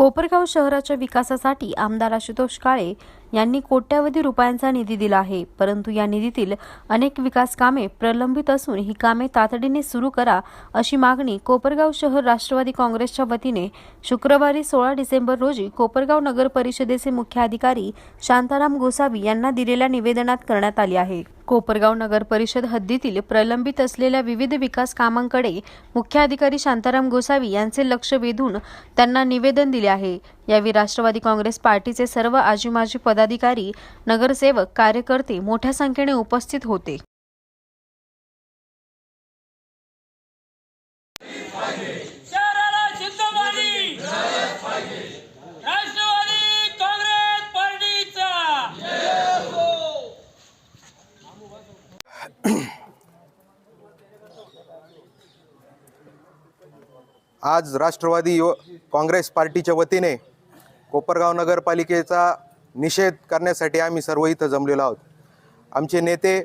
कोपरगाव शहराच्या विकासासाठी आमदार आशुतोष काळे यांनी कोट्यावधी रुपयांचा निधी दिला आहे. परंतु या निधीतील अनेक विकास कामे प्रलंबित असून ही कामे तातडीने सुरू करा अशी मागणी कोपरगाव शहर राष्ट्रवादी काँग्रेसच्या वतीने शुक्रवारी सोळा डिसेंबर रोजी कोपरगाव नगर परिषदेचे मुख्याधिकारी शांताराम गोसावी यांना दिलेल्या निवेदनात करण्यात आली आहे. कोपरगाव नगर परिषद हद्दीतील प्रलंबित असलेल्या विविध विकास कामांकडे मुख्याधिकारी शांताराम गोसावी यांचे लक्ष वेधून त्यांना निवेदन दिले आहे. यावेळी राष्ट्रवादी काँग्रेस पार्टीचे सर्व आजी माजी पदाधिकारी नगरसेवक कार्यकर्ते मोठ्या संख्येने उपस्थित होते शहराला जिंदाबादी राष्ट्रवादी काँग्रेस पार्टीचा आज राष्ट्रवादी युव काँग्रेस पार्टीच्या वतीने कोपरगाव नगरपालिकेचा निषेध करण्यासाठी आम्ही सर्व इथं जमलेलो आहोत. आमचे नेते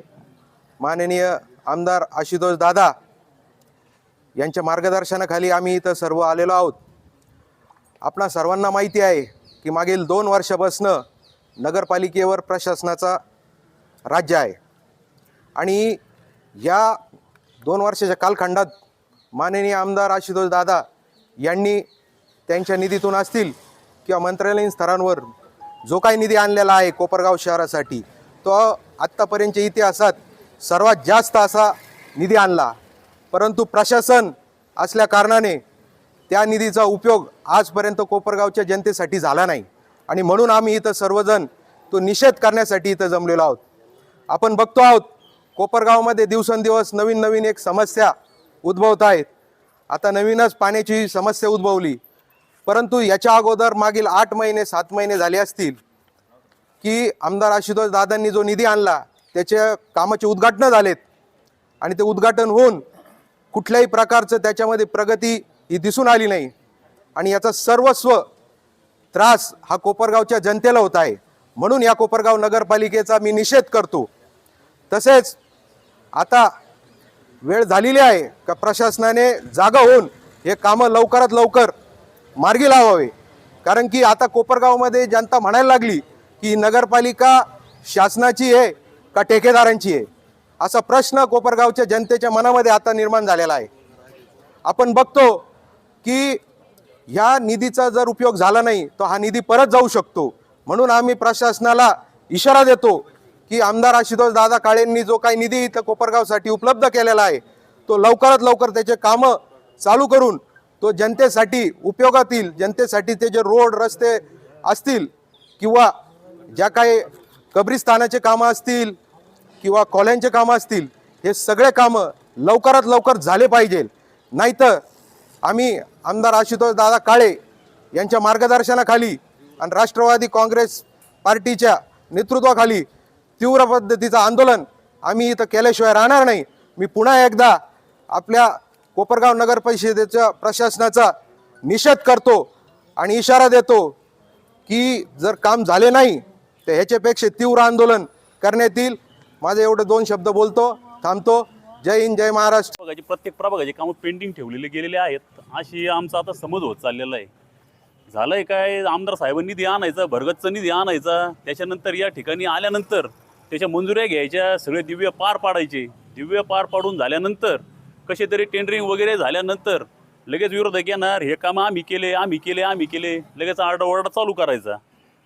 माननीय आमदार आशुतोष दादा यांच्या मार्गदर्शनाखाली आम्ही इथं सर्व आलेलो आहोत. आपणा सर्वांना माहिती आहे की मागील दोन वर्षापासनं नगरपालिकेवर प्रशासनाचा राज्य आहे. आणि या दोन वर्षाच्या कालखंडात माननीय आमदार आशुतोष दादा यांनी त्यांच्या निधीतून असतील किंवा मंत्रालयीन स्तरांवर जो काही निधी आणलेला आहे कोपरगाव शहरासाठी तो आत्तापर्यंतच्या इतिहासात सर्वात जास्त असा निधी आणला. परंतु प्रशासन असल्या कारणाने त्या निधीचा उपयोग आजपर्यंत कोपरगावच्या जनतेसाठी झाला नाही. आणि म्हणून आम्ही इथं सर्वजण तो निषेध करण्यासाठी इथं जमलेलो आहोत. आपण बघतो आहोत कोपरगावमध्ये दिवसेंदिवस नवीन नवीन एक समस्या उद्भवत आहेत. आता नवीनच पाण्याची समस्या उद्भवली. परंतु याच्या अगोदर मागील आठ महिने सात महिने झाले असतील की आमदार आशुतोष दादांनी जो निधी आणला त्याच्या कामाचे उद्घाटनं झालेत. आणि ते उद्घाटन होऊन कुठल्याही प्रकारचं त्याच्यामध्ये प्रगती ही दिसून आली नाही. आणि याचा सर्वस्व त्रास हा कोपरगावच्या जनतेला होत आहे. म्हणून या कोपरगाव नगरपालिकेचा मी निषेध करतो. तसेच आता वेळ झालेली आहे का प्रशासनाने जागा होऊन हे कामं लवकरात लवकर मार्गी लावावे? कारण की आता कोपरगावमध्ये जनता म्हणायला लागली की नगरपालिका शासनाची आहे का ठेकेदारांची आहे? असा प्रश्न कोपरगावच्या जनतेच्या मनामध्ये आता निर्माण झालेला आहे. आपण बघतो की ह्या निधीचा जर उपयोग झाला नाही तर हा निधी परत जाऊ शकतो. म्हणून आम्ही प्रशासनाला इशारा देतो की आमदार आशुतोष दादा काळेंनी जो काही निधी इथं कोपरगावसाठी उपलब्ध केलेला आहे तो लवकरात लवकर त्याचे कामं चालू करून तो जनतेसाठी उपयोगात येईल जनतेसाठी ते जे रोड रस्ते असतील किंवा ज्या काही कब्रिस्तानाचे कामं असतील किंवा कॉल्यांचे कामं असतील हे सगळे कामं लवकरात लवकर झाले पाहिजे. नाहीतर आम्ही आमदार आशुतोष दादा काळे यांच्या मार्गदर्शनाखाली आणि राष्ट्रवादी काँग्रेस पार्टीच्या नेतृत्वाखाली तीव्र पद्धतीचं आंदोलन आम्ही इथं केल्याशिवाय राहणार नाही. मी पुन्हा एकदा आपल्या कोपरगाव नगर परिषदेच्या प्रशासनाचा निषेध करतो आणि इशारा देतो की जर काम झाले नाही तर ह्याच्यापेक्षा तीव्र आंदोलन करण्यात येईल. माझे एवढे दोन शब्द बोलतो थांबतो. जय हिंद जय महाराष्ट्र. प्रभागाची प्रत्येक प्रभागाची कामं पेंडिंग ठेवलेली गेलेले आहेत. अशी आमचा आता समज होत चाललेला आहे. झालंय काय? आमदार साहेबांनी निधी आणायचा भरगतचा निधी आणायचा. त्याच्यानंतर या ठिकाणी आल्यानंतर त्याच्या मंजुऱ्या घ्यायच्या सगळे दिव्य पार पाडायचे. दिव्य पार पाडून झाल्यानंतर कसे तरी टेंडरिंग वगैरे झाल्यानंतर लगेच विरोधक येणार हे काम आम्ही केले आम्ही केले आम्ही केले लगेच आरडाओरडा चालू करायचा.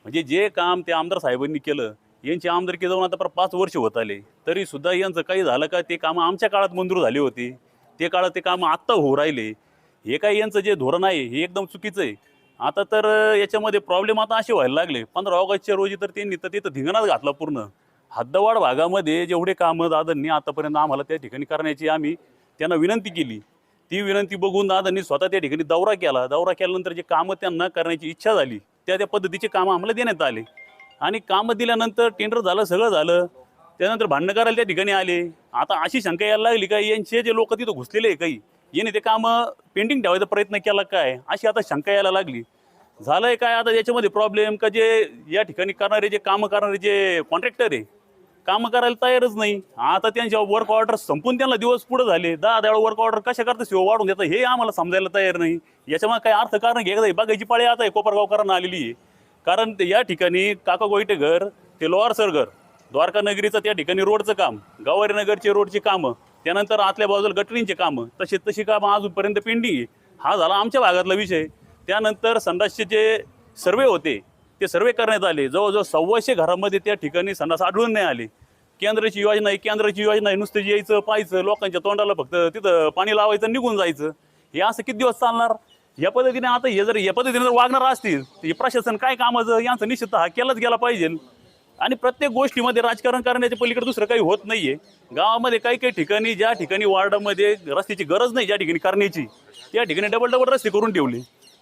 म्हणजे जे काम ते आमदार साहेबांनी केलं यांची आमदारकी जाऊन आता पर पाच वर्ष होत आले. तरी सुद्धा यांचं काही झालं का ते कामं आमच्या काळात मंजूर झाली होती. ते काळात ते कामं आत्ता होऊ राहिले. हे काय यांचं जे धोरण आहे हे एकदम चुकीचं आहे. आता तर याच्यामध्ये प्रॉब्लेम आता असे व्हायला लागले. पंधरा ऑगस्टच्या रोजी तर त्यांनी तर तिथं धिंगणाच घातला पूर्ण. हद्दवाड भागामध्ये जेवढे कामं दादांनी आतापर्यंत आम्हाला त्या ठिकाणी करण्याची आम्ही त्यांना विनंती केली. ती विनंती बघून दादांनी स्वतः त्या ठिकाणी दौरा केला. दौरा केल्यानंतर जे कामं त्यांना करण्याची इच्छा झाली त्या त्या पद्धतीचे कामं आम्हाला देण्यात आले. आणि कामं दिल्यानंतर टेंडर झालं सगळं झालं. त्यानंतर भांडणं करायला त्या ठिकाणी आले. आता अशी शंका यायला लागली का यांचे जे लोक तिथं घुसलेले आहे काही याने ते कामं पेंडिंग ठेवायचा प्रयत्न केला काय? अशी आता शंका यायला लागली. झालं आहे काय? आता याच्यामध्ये प्रॉब्लेम का जे या ठिकाणी करणारे जे कामं करणारे जे कॉन्ट्रॅक्टर आहे कामं करायला तयारच नाही. आता त्यांच्या वर्क ऑर्डर संपून त्यांना दिवस पुढे झाले. दहा दहा वर्क ऑर्डर कशा करता शिव वाढून देतात हे आम्हाला समजायला तयार नाही. याच्यामुळे काही अर्थ कारण घे बघायची पाळी आता आहे कोपरगावकरांना आलेली आहे. कारण ते या ठिकाणी काका गोईटे घर ते लोहार सरगर द्वारका नगरीचं त्या ठिकाणी रोडचं काम गवारी नगरचे रोडची कामं त्यानंतर आतल्या बाजूला गटरींचे कामं तसे तशी कामं अजूनपर्यंत पेंडिंग आहे. हा झाला आमच्या भागातला विषय. त्यानंतर संडासचे जे सर्वे होते ते सर्वे करण्यात आले. जवळजवळ सव्वाशे घरामध्ये त्या ठिकाणी संडास आढळून नाही आले. केंद्राची योजना आहे केंद्राची योजना आहे. नुसतं यायचं पाहायचं लोकांच्या तोंडाला फक्त तिथं पाणी लावायचं निघून जायचं. हे असं किती दिवस चालणार? या पद्धतीने आता हे जर या पद्धतीने जर वागणार असतील तर हे प्रशासन काय कामाचं यांचं निश्चित हा केलाच गेला पाहिजे. आणि प्रत्येक गोष्टीमध्ये राजकारण करण्याच्या पलीकडे दुसरं काही होत नाही आहे गावामध्ये काही काही ठिकाणी ज्या ठिकाणी वार्डामध्ये रस्त्याची गरज नाही ज्या ठिकाणी करण्याची त्या ठिकाणी डबल डबल रस्ते करून ठेवले.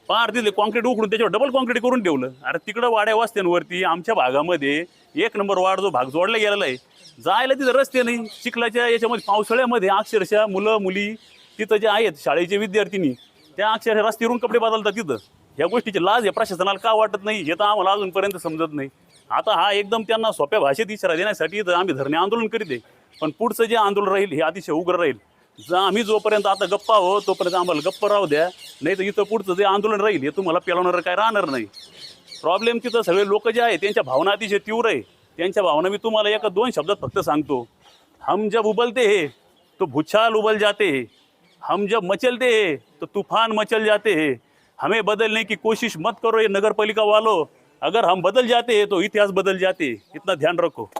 पार दिले कॉन्क्रीट उकडून त्याच्यावर डबल कॉन्क्रीट करून ठेवलं. अरे तिकडं वाड्या वस्त्यांवरती आमच्या भागामध्ये एक नंबर वाड जो भाग जोडला गेलेला आहे. जायला तिथं रस्ते नाही. चिखलाच्या याच्यामध्ये पावसाळ्यामध्ये अक्षरशः मुलं मुली तिथं जे आहेत शाळेचे विद्यार्थिनी त्या अक्षरशः रस्त्यावरून कपडे बदलतात तिथं. ह्या गोष्टीची लाज या प्रशासनाला का वाटत नाही हे तर आम्हाला अजूनपर्यंत समजत नाही. आता हा एकदम त्यांना सोप्या भाषेत इशारा देण्यासाठी इथं आम्ही धरणे आंदोलन करीत आहे. पण पुढचं जे आंदोलन राहील हे अतिशय उग्र राहील. जर आम्ही जोपर्यंत आता गप्पा आहो तोपर्यंत आम्हाला गप्प राहू द्या. नाही तर इथं पुढचं जे आंदोलन राहील हे तुम्हाला पेलवणारं काय राहणार नाही. प्रॉब्लेम तिथं सगळे लोक जे आहे त्यांच्या भावना अतिशय तीव्र आहे. त्यांच्या भावना मी तुम्हाला एका दोन शब्दात फक्त सांगतो. हम जब उबलते हे तो भुच्छाल उबल जाते हैं. हम जब मचलते हैं तो तूफान मचल जाते हैं. हमें बदलने की कोशिश मत करो ये नगर पालिका वालों. अगर हम बदल जाते हैं तो इतिहास बदल जाते इतना ध्यान रखो।